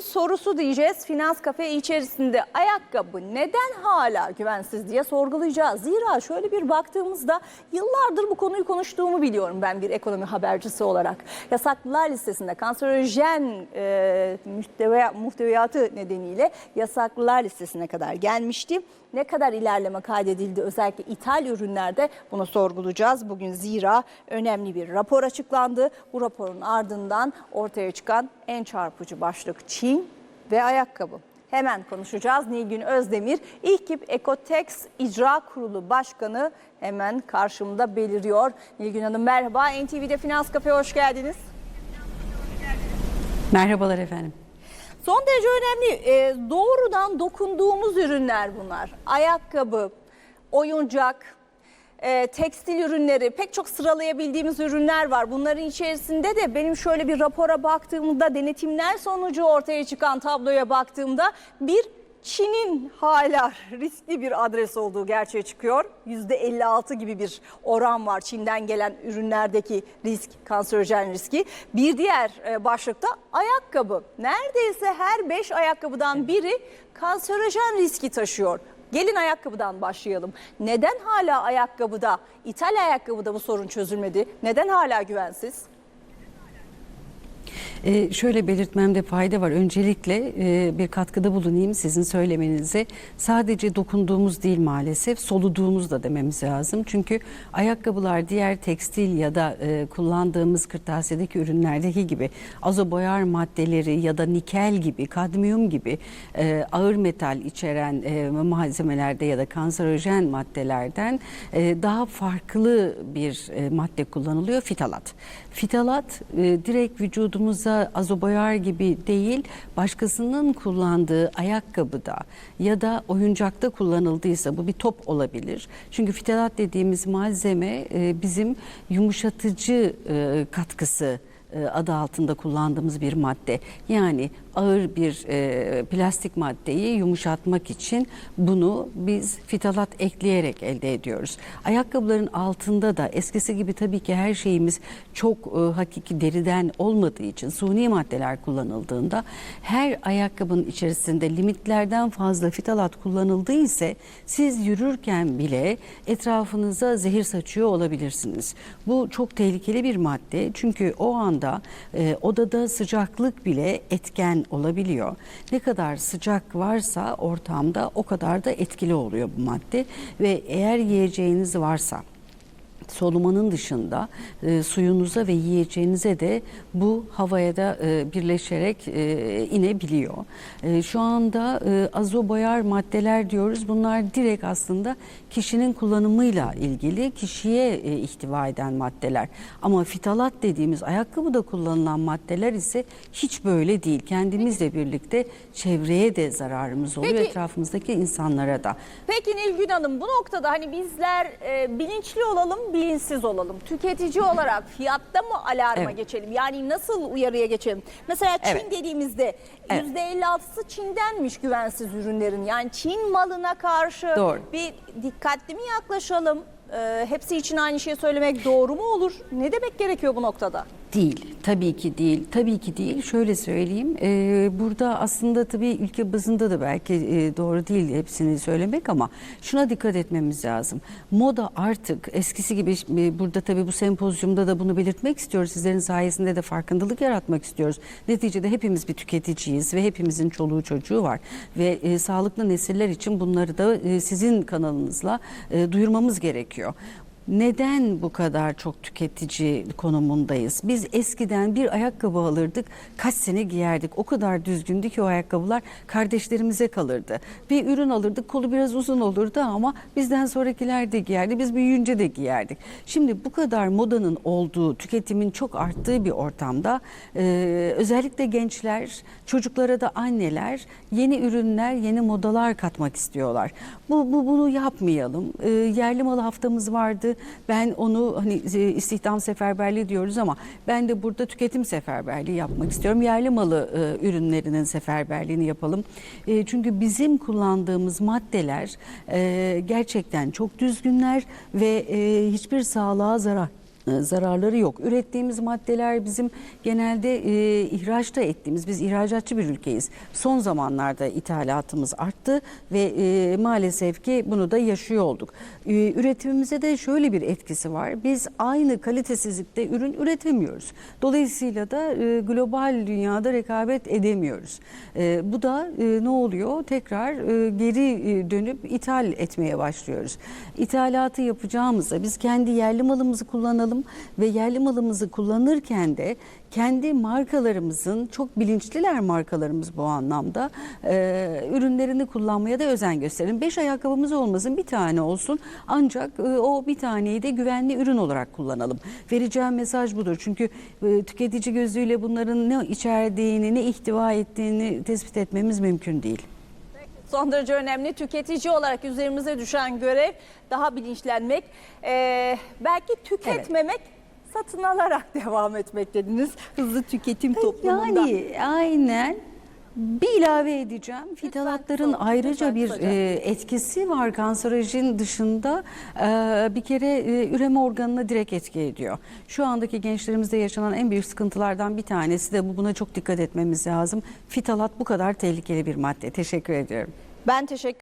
Sorusu diyeceğiz. Finans kafe içerisinde ayakkabı neden hala güvensiz diye sorgulayacağız. Zira şöyle bir baktığımızda yıllardır bu konuyu konuştuğumu biliyorum ben bir ekonomi habercisi olarak. Yasaklılar listesinde kanserojen e, muhteva, muhteviyatı nedeniyle yasaklılar listesine kadar gelmişti. Ne kadar ilerleme kaydedildi özellikle ithal ürünlerde bunu sorgulayacağız. Bugün zira önemli bir rapor açıklandı. Bu raporun ardından ortaya çıkan en çarpıcı başlık Çin ve ayakkabı. Hemen konuşacağız. Nilgün Özdemir, İlkip Ekotex İcra Kurulu Başkanı hemen karşımda beliriyor. Nilgün Hanım merhaba. NTV'de Finans Kafe hoş geldiniz. Merhabalar efendim. Son derece önemli. Ee, doğrudan dokunduğumuz ürünler bunlar. Ayakkabı, oyuncak, e, tekstil ürünleri, pek çok sıralayabildiğimiz ürünler var. Bunların içerisinde de benim şöyle bir rapora baktığımda, denetimler sonucu ortaya çıkan tabloya baktığımda bir Çin'in hala riskli bir adres olduğu gerçeğe çıkıyor. %56 gibi bir oran var Çin'den gelen ürünlerdeki risk, kanserojen riski. Bir diğer e, başlıkta ayakkabı. Neredeyse her 5 ayakkabıdan biri kanserojen riski taşıyor. Gelin ayakkabıdan başlayalım. Neden hala ayakkabıda, ithal ayakkabıda bu sorun çözülmedi? Neden hala güvensiz? Ee, şöyle belirtmemde fayda var. Öncelikle e, bir katkıda bulunayım sizin söylemenize. Sadece dokunduğumuz değil maalesef, soluduğumuz da dememiz lazım. Çünkü ayakkabılar diğer tekstil ya da e, kullandığımız kırtasiyedeki ürünlerdeki gibi azoboyar maddeleri ya da nikel gibi, kadmiyum gibi e, ağır metal içeren e, malzemelerde ya da kanserojen maddelerden e, daha farklı bir e, madde kullanılıyor fitalat. Fitalat e, direkt vücudumuza azoboyar gibi değil, başkasının kullandığı ayakkabıda ya da oyuncakta kullanıldıysa bu bir top olabilir. Çünkü fitalat dediğimiz malzeme e, bizim yumuşatıcı e, katkısı e, adı altında kullandığımız bir madde. Yani ağır bir e, plastik maddeyi yumuşatmak için bunu biz fitalat ekleyerek elde ediyoruz. Ayakkabıların altında da eskisi gibi tabii ki her şeyimiz çok e, hakiki deriden olmadığı için suni maddeler kullanıldığında her ayakkabının içerisinde limitlerden fazla fitalat kullanıldığı ise siz yürürken bile etrafınıza zehir saçıyor olabilirsiniz. Bu çok tehlikeli bir madde çünkü o anda e, odada sıcaklık bile etken olabiliyor. Ne kadar sıcak varsa ortamda o kadar da etkili oluyor bu madde ve eğer yiyeceğiniz varsa solumanın dışında e, suyunuza ve yiyeceğinize de bu havaya da e, birleşerek e, inebiliyor. E, şu anda e, azoboyar maddeler diyoruz. Bunlar direkt aslında kişinin kullanımıyla ilgili kişiye e, ihtiva eden maddeler. Ama fitalat dediğimiz ayakkabıda kullanılan maddeler ise hiç böyle değil. Kendimizle birlikte çevreye de zararımız oluyor, Peki- etrafımızdaki insanlara da. Peki Nilgün Hanım bu noktada hani bizler e, bilinçli olalım, bilinçsiz olalım. Tüketici olarak fiyatta mı alarma Evet. geçelim? Yani nasıl uyarıya geçelim? Mesela Çin Evet. dediğimizde Evet. %56'sı Çin'denmiş güvensiz ürünlerin. Yani Çin malına karşı Doğru. bir dikkatli mi yaklaşalım? E, hepsi için aynı şeyi söylemek doğru mu olur? Ne demek gerekiyor bu noktada? Değil, tabii ki değil, tabii ki değil. Şöyle söyleyeyim, e, burada aslında tabii ülke bazında da belki e, doğru değil hepsini söylemek ama şuna dikkat etmemiz lazım. Moda artık eskisi gibi, e, burada tabii bu sempozyumda da bunu belirtmek istiyoruz. Sizlerin sayesinde de farkındalık yaratmak istiyoruz. Neticede hepimiz bir tüketiciyiz ve hepimizin çoluğu çocuğu var. Ve e, sağlıklı nesiller için bunları da e, sizin kanalınızla e, duyurmamız gerekiyor. Neden bu kadar çok tüketici konumundayız? Biz eskiden bir ayakkabı alırdık, kaç sene giyerdik. O kadar düzgündü ki o ayakkabılar kardeşlerimize kalırdı. Bir ürün alırdık, kolu biraz uzun olurdu ama bizden sonrakiler de giyerdi. Biz büyüyünce de giyerdik. Şimdi bu kadar modanın olduğu, tüketimin çok arttığı bir ortamda e, özellikle gençler, çocuklara da anneler yeni ürünler, yeni modalar katmak istiyorlar. Bu, bu bunu yapmayalım. E, yerli malı haftamız vardı. Ben onu hani e, istihdam seferberliği diyoruz ama ben de burada tüketim seferberliği yapmak istiyorum. Yerli malı e, ürünlerinin seferberliğini yapalım. E, çünkü bizim kullandığımız maddeler e, gerçekten çok düzgünler ve e, hiçbir sağlığa zarar zararları yok. Ürettiğimiz maddeler bizim genelde e, ihraçta ettiğimiz, biz ihracatçı bir ülkeyiz. Son zamanlarda ithalatımız arttı ve e, maalesef ki bunu da yaşıyor olduk. E, üretimimize de şöyle bir etkisi var. Biz aynı kalitesizlikte ürün üretemiyoruz. Dolayısıyla da e, global dünyada rekabet edemiyoruz. E, bu da e, ne oluyor? Tekrar e, geri e, dönüp ithal etmeye başlıyoruz. İthalatı yapacağımızda biz kendi yerli malımızı kullanalım ve yerli malımızı kullanırken de kendi markalarımızın çok bilinçliler markalarımız bu anlamda e, ürünlerini kullanmaya da özen gösterin. Beş ayakkabımız olmasın bir tane olsun ancak e, o bir taneyi de güvenli ürün olarak kullanalım. Vereceğim mesaj budur çünkü e, tüketici gözüyle bunların ne içerdiğini ne ihtiva ettiğini tespit etmemiz mümkün değil. Son derece önemli. Tüketici olarak üzerimize düşen görev daha bilinçlenmek. Ee, belki tüketmemek, satın alarak devam etmek dediniz. Hızlı tüketim toplumunda. Yani aynen bir ilave edeceğim. Fitalatların kısa- ayrıca lütfen bir e, etkisi var kanserojen dışında e, bir kere e, üreme organına direkt etki ediyor. Şu andaki gençlerimizde yaşanan en büyük sıkıntılardan bir tanesi de bu. Buna çok dikkat etmemiz lazım. Fitalat bu kadar tehlikeli bir madde. Teşekkür ediyorum. Ben teşekkür